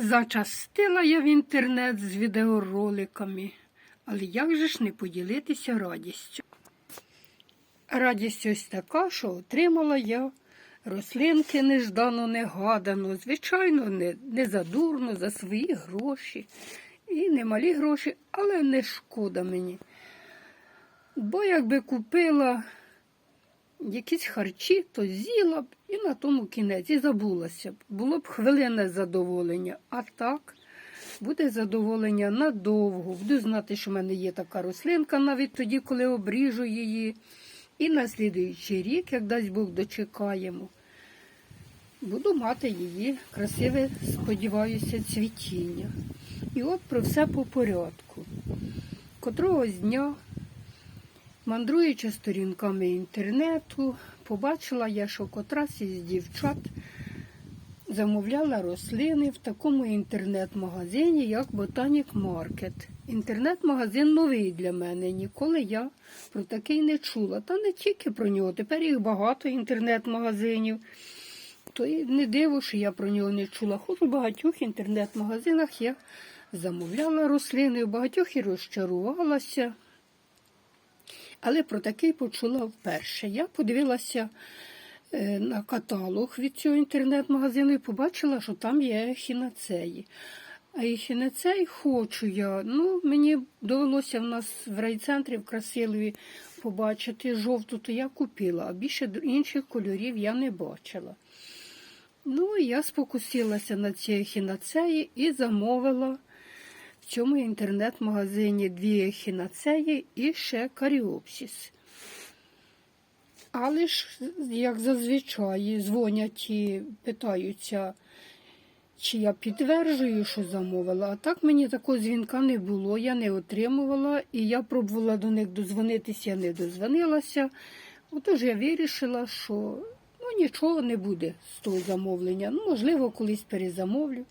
Зачастила я в інтернет з відеороликами, але як же ж не поділитися радістю? Радість ось така, що отримала я рослинки неждано, негадано, звичайно, не, не задурно, за свої гроші. І немалі гроші, але не шкода мені. Бо якби купила якісь харчі, то з'їла б і на тому кінець, і забулася б. Було б хвилинне задоволення. А так буде задоволення надовго. Буду знати, що в мене є така рослинка навіть тоді, коли обріжу її. І на слідуючий рік, як дасть Бог, дочекаємо. Буду мати її красиве, сподіваюся, цвітіння. І от про все по порядку. Котрогось дня Мандруючи сторінками інтернету, побачила я, що котрась із дівчат замовляла рослини в такому інтернет-магазині, як Ботанік Маркет. Інтернет-магазин новий для мене. Ніколи я про такий не чула. Та не тільки про нього. Тепер їх багато інтернет-магазинів. То і не диво, що я про нього не чула. Хоч у багатьох інтернет-магазинах я замовляла рослини, у багатьох і розчарувалася. Але про такий почула вперше. Я подивилася е, на каталог від цього інтернет-магазину і побачила, що там є хінацеї. А ехінацей хочу я. Ну, мені довелося в нас в райцентрі в Красилові побачити жовту, то я купила, а більше інших кольорів я не бачила. Ну, я спокусилася на ці ехінацеї і замовила цьому інтернет-магазині дві ехінацеї і ще каріопсіс. Але ж, як зазвичай, дзвонять і питаються, чи я підтверджую, що замовила. А так мені такого дзвінка не було, я не отримувала, і я пробувала до них дозвонитися, я не дозвонилася. Отож я вирішила, що ну, нічого не буде з того замовлення. Ну, можливо, колись перезамовлю.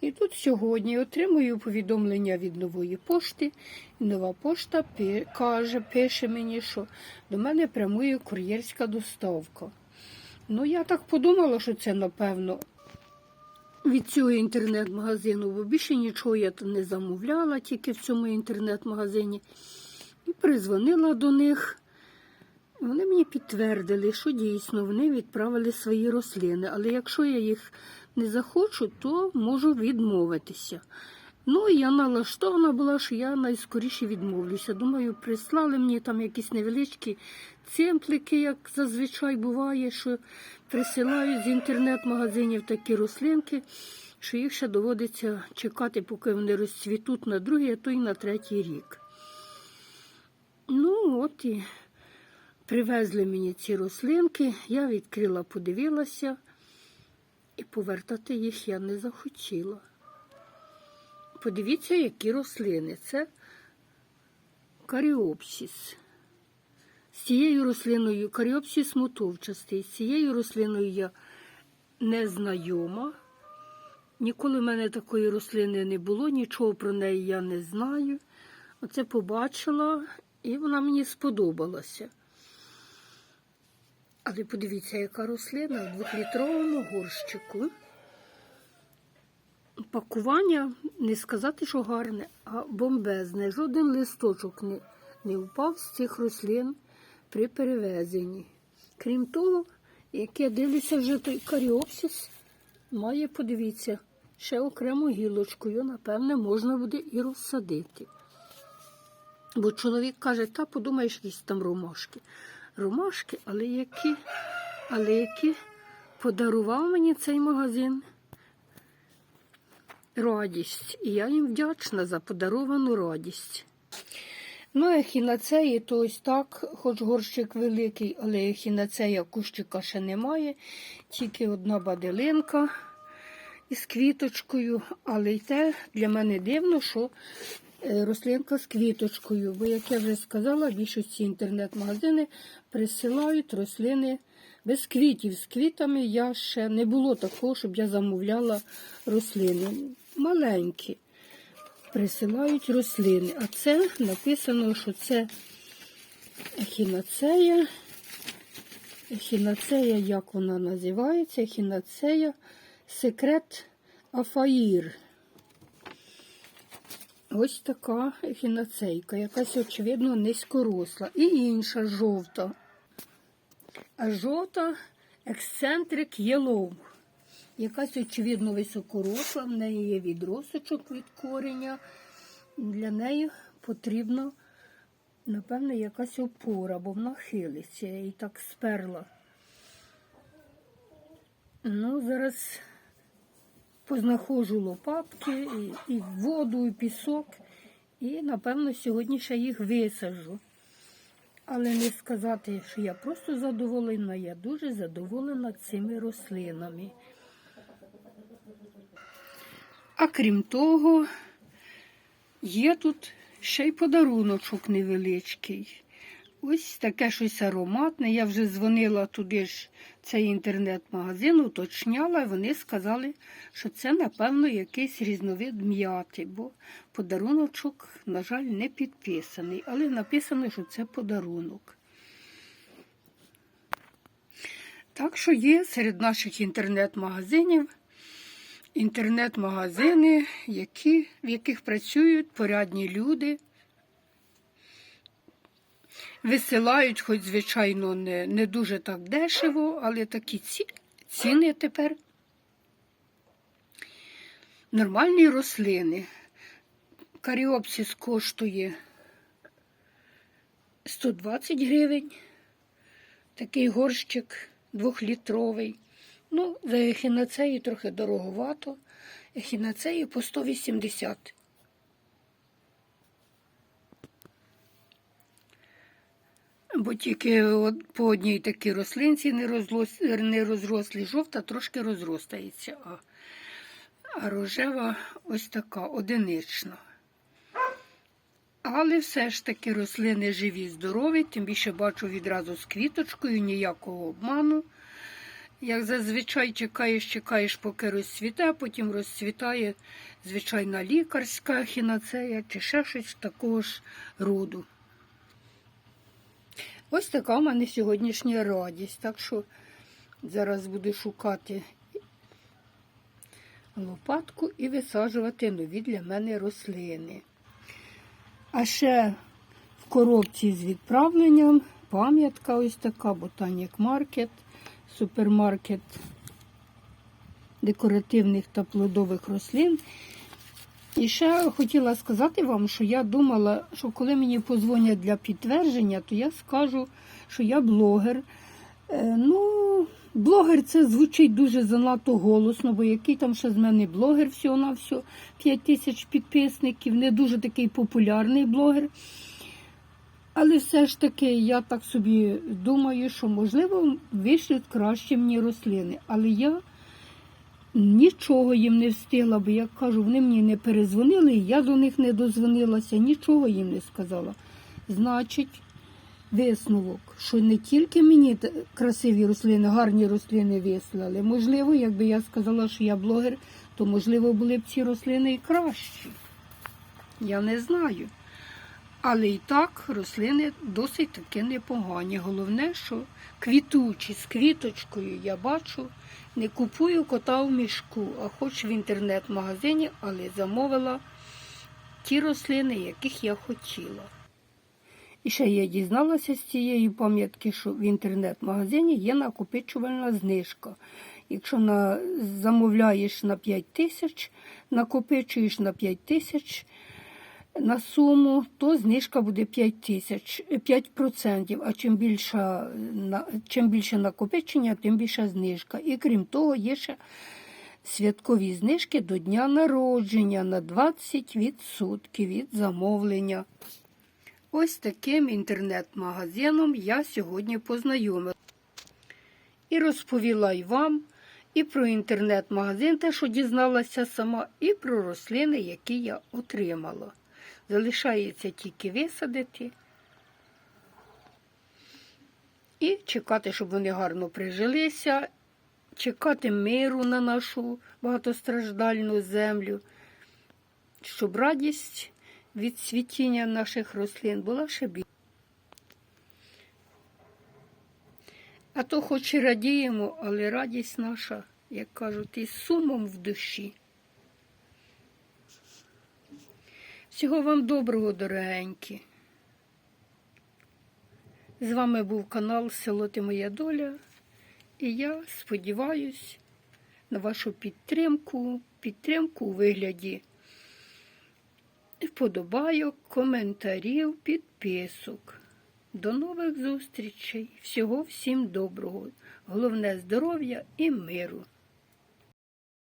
І тут сьогодні отримую повідомлення від нової пошти. Нова пошта каже, пише мені, що до мене прямує кур'єрська доставка. Ну, я так подумала, що це, напевно, від цього інтернет-магазину, бо більше нічого я не замовляла, тільки в цьому інтернет-магазині. І призвонила до них. Вони мені підтвердили, що дійсно вони відправили свої рослини, але якщо я їх не захочу, то можу відмовитися. Ну, я налаштована була, що я найскоріше відмовлюся. Думаю, прислали мені там якісь невеличкі цемплики, як зазвичай буває, що присилають з інтернет-магазинів такі рослинки, що їх ще доводиться чекати, поки вони розцвітуть на другий, а то й на третій рік. Ну, от і привезли мені ці рослинки, я відкрила, подивилася, і повертати їх я не захотіла. Подивіться, які рослини. Це каріопсіс. З цією рослиною, каріопсіс мотовчастий, з цією рослиною я не знайома. Ніколи в мене такої рослини не було, нічого про неї я не знаю. Оце побачила, і вона мені сподобалася. Але подивіться, яка рослина в двохлітровому горщику. Пакування не сказати, що гарне, а бомбезне. Жоден листочок не, не впав з цих рослин при перевезенні. Крім того, як я дивлюся, вже той каріопсис має, подивіться, ще окрему гілочку. Його, напевне, можна буде і розсадити. Бо чоловік каже, та подумаєш, якісь там ромашки. Ромашки, але які, але які подарував мені цей магазин радість. І я їм вдячна за подаровану радість. Ну, ехінацеї, то ось так, хоч горщик великий, але ехінацея кущика ще немає, тільки одна баделинка із квіточкою, але й те для мене дивно, що рослинка з квіточкою. Бо, як я вже сказала, більшості інтернет-магазини присилають рослини без квітів. З квітами я ще не було такого, щоб я замовляла рослини. Маленькі. Присилають рослини. А це написано, що це ехінацея. Ехінацея, як вона називається? Ехінацея секрет Афаїр. Ось така ехінацейка, якась, очевидно, низькоросла. І інша жовта. А жовта ексцентрик Yellow. Якась, очевидно, високоросла, в неї є відросочок від кореня. Для неї потрібно, напевно, якась опора, бо вона хилиться. Її так сперла. Ну, зараз познаходжу лопатки, і, і воду, і пісок. І, напевно, сьогодні ще їх висаджу. Але не сказати, що я просто задоволена, я дуже задоволена цими рослинами. А крім того, є тут ще й подаруночок невеличкий. Ось таке щось ароматне. Я вже дзвонила туди ж цей інтернет-магазин, уточняла, і вони сказали, що це, напевно, якийсь різновид м'яти, бо подаруночок, на жаль, не підписаний, але написано, що це подарунок. Так що є серед наших інтернет-магазинів інтернет-магазини, які, в яких працюють порядні люди. Висилають, хоч, звичайно, не, не дуже так дешево, але такі ці, ціни тепер. Нормальні рослини. Каріопсис коштує 120 гривень. Такий горщик двохлітровий. Ну, за ехінацеї трохи дороговато. Ехінацеї по 180. Бо тільки по одній такій рослинці не, розрослі, жовта трошки розростається, а, рожева ось така одинична. Але все ж таки рослини живі, здорові, тим більше бачу відразу з квіточкою, ніякого обману. Як зазвичай чекаєш, чекаєш, поки розцвіте, потім розцвітає звичайна лікарська хінацея чи ще щось такого ж роду. Ось така в мене сьогоднішня радість. Так що зараз буду шукати лопатку і висаджувати нові для мене рослини. А ще в коробці з відправленням пам'ятка ось така, Ботанік Маркет, супермаркет декоративних та плодових рослин. І ще хотіла сказати вам, що я думала, що коли мені позвонять для підтвердження, то я скажу, що я блогер. Е, ну, блогер це звучить дуже занадто голосно, бо який там ще з мене блогер всього на все 5 тисяч підписників, не дуже такий популярний блогер. Але все ж таки, я так собі думаю, що можливо вийшли краще мені рослини. Але я Нічого їм не встигла, бо як кажу, вони мені не перезвонили, я до них не дозвонилася, нічого їм не сказала. Значить, висновок, що не тільки мені красиві рослини, гарні рослини вислали. Можливо, якби я сказала, що я блогер, то можливо були б ці рослини і кращі. Я не знаю. Але і так рослини досить таки непогані. Головне, що квітучі з квіточкою я бачу. Не купую кота в мішку, а хоч в інтернет-магазині, але замовила ті рослини, яких я хотіла. І ще я дізналася з цієї пам'ятки, що в інтернет-магазині є накопичувальна знижка. Якщо на, замовляєш на 5 тисяч, накопичуєш на 5 тисяч на суму, то знижка буде 5 тисяч, 5%, а чим більше, чим більше накопичення, тим більша знижка. І крім того, є ще святкові знижки до дня народження на 20% від замовлення. Ось таким інтернет-магазином я сьогодні познайомила. І розповіла й вам, і про інтернет-магазин, те, що дізналася сама, і про рослини, які я отримала. Залишається тільки висадити і чекати, щоб вони гарно прижилися, чекати миру на нашу багатостраждальну землю, щоб радість від цвітіння наших рослин була ще більше. А то хоч і радіємо, але радість наша, як кажуть, із сумом в душі. Всього вам доброго, дорогенькі. З вами був канал Село Ти Моя Доля. І я сподіваюсь на вашу підтримку, підтримку у вигляді вподобайок, коментарів, підписок. До нових зустрічей. Всього всім доброго. Головне здоров'я і миру.